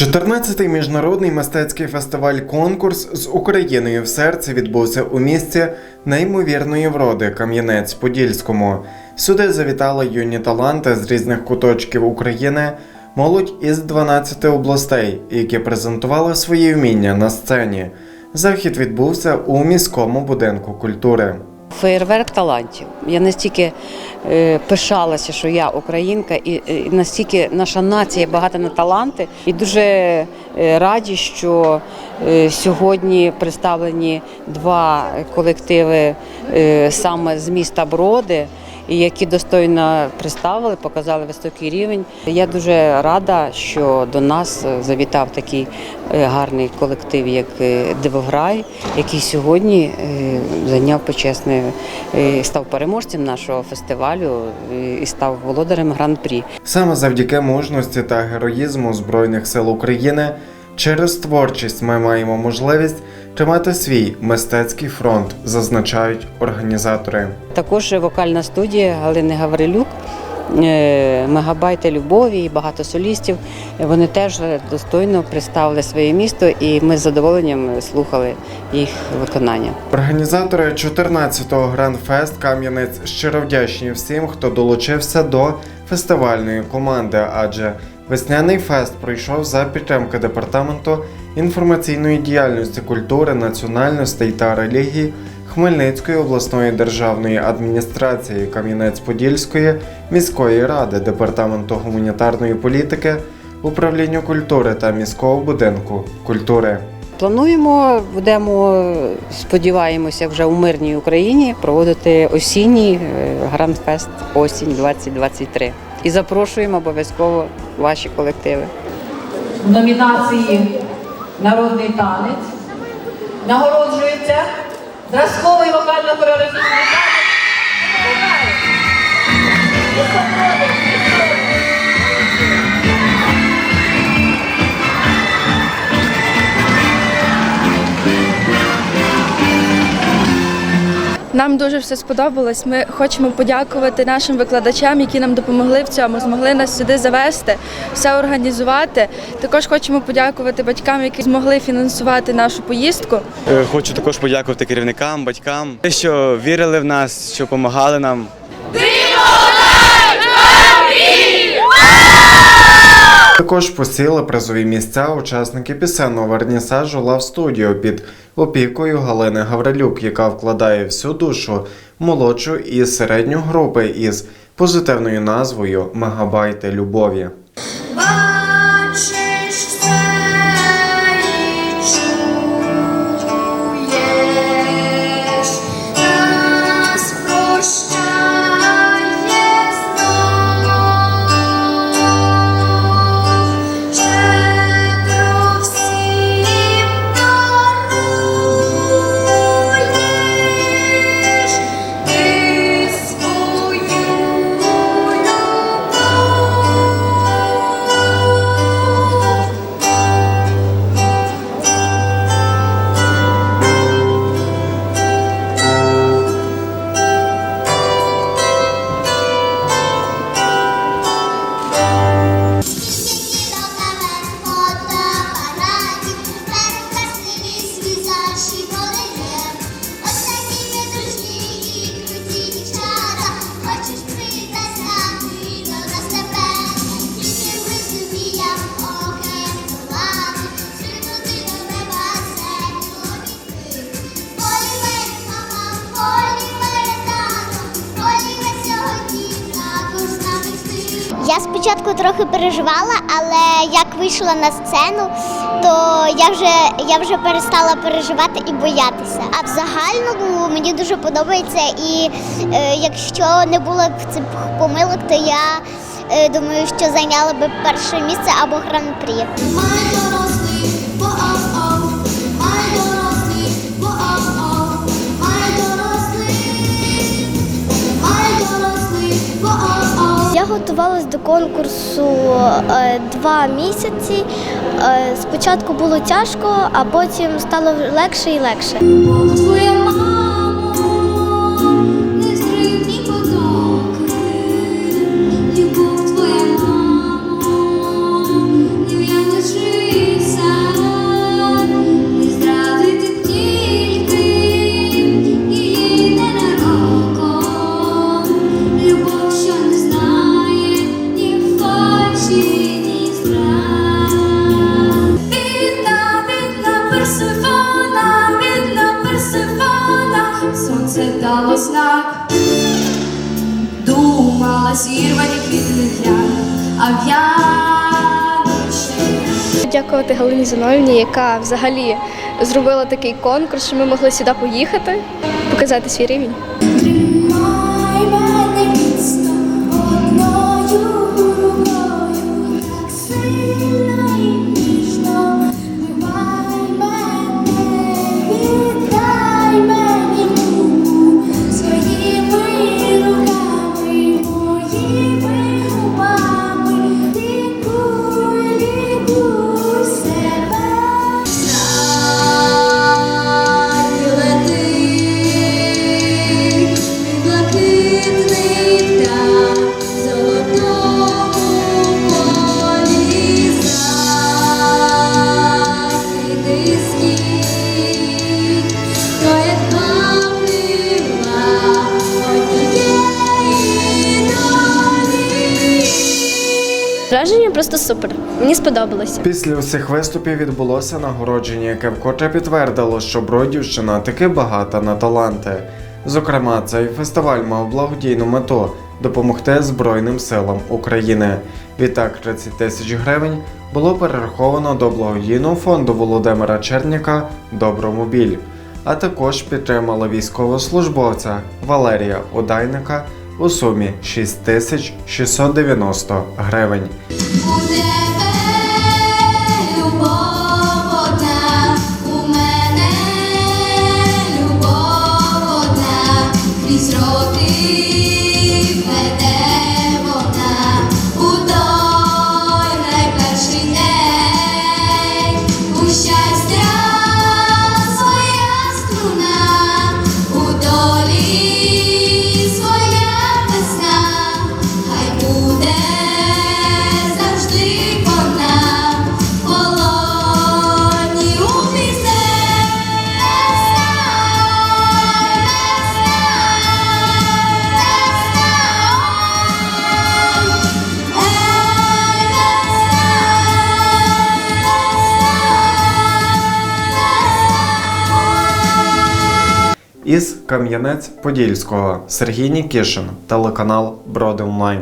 14-й міжнародний мистецький фестиваль конкурс з Україною в серці відбувся у місті неймовірної вроди Кам'янець-Подільському. Сюди завітали юні таланти з різних куточків України, молодь із 12 областей, які презентували свої вміння на сцені. Захід відбувся у міському будинку культури. Феєрверк талантів. Я настільки е, пишалася, що я українка, і, і настільки наша нація багата на таланти, і дуже е, раді, що е, сьогодні представлені два колективи е, саме з міста Броди. І які достойно представили, показали високий рівень. Я дуже рада, що до нас завітав такий е, гарний колектив, як е, Дивограй, який сьогодні е, зайняв почесне, став переможцем нашого фестивалю і став володарем гран-прі. Саме завдяки мужності та героїзму Збройних сил України через творчість ми маємо можливість тримати свій мистецький фронт, зазначають організатори. Також вокальна студія Галини Гаврилюк. е, Мегабайти любові і багато солістів. Вони теж достойно представили своє місто, і ми з задоволенням слухали їх виконання. Організатори 14-го Гранд-фест Кам'янець щиро вдячні всім, хто долучився до фестивальної команди, адже весняний фест пройшов за підтримки департаменту інформаційної діяльності культури, національностей та релігії Хмельницької обласної державної адміністрації Кам'янець-Подільської міської ради, департаменту гуманітарної політики, управління культури та міського будинку культури. Плануємо, будемо сподіваємося, вже у мирній Україні проводити осінній е, гранд-фест осінь 2023. І запрошуємо обов'язково ваші колективи. в номінації Народний танець нагороджується зразковий вокально-хореографічний танець. Нам дуже все сподобалось. Ми хочемо подякувати нашим викладачам, які нам допомогли в цьому, змогли нас сюди завести, все організувати. Також хочемо подякувати батькам, які змогли фінансувати нашу поїздку. Е, Хочу також подякувати керівникам, батькам, що вірили в нас, що допомагали нам. Також посіли призові місця учасники пісенного вернісажу Лав Студіо під опікою Галини Гаврилюк, яка вкладає всю душу молодшу і середню групи із позитивною назвою Мегабайти любові. Я спочатку трохи переживала, але як вийшла на сцену, то я вже, я вже перестала переживати і боятися. А в загальному мені дуже подобається, і е, якщо не було б цих помилок, то я е, думаю, що зайняла би перше місце або гран-прі. Я готувалась до конкурсу е, два місяці. Е, спочатку було тяжко, а потім стало легше і легше. Дякувати Галині Зиновні, яка взагалі зробила такий конкурс, що ми могли сюди поїхати, показати свій рівень. Враження просто супер. Мені сподобалося. Після усіх виступів відбулося нагородження, яке вкотре підтвердило, що Бродівщина таки багата на таланти. Зокрема, цей фестиваль мав благодійну мету допомогти Збройним силам України. Відтак 30 тисяч гривень було перераховано до благодійного фонду Володимира Черняка Добромобіль, а також підтримала військовослужбовця Валерія Удайника у сумі 6690 гривень. Із Кам'янець-Подільського Сергій Нікішин, телеканал Броди Онлайн.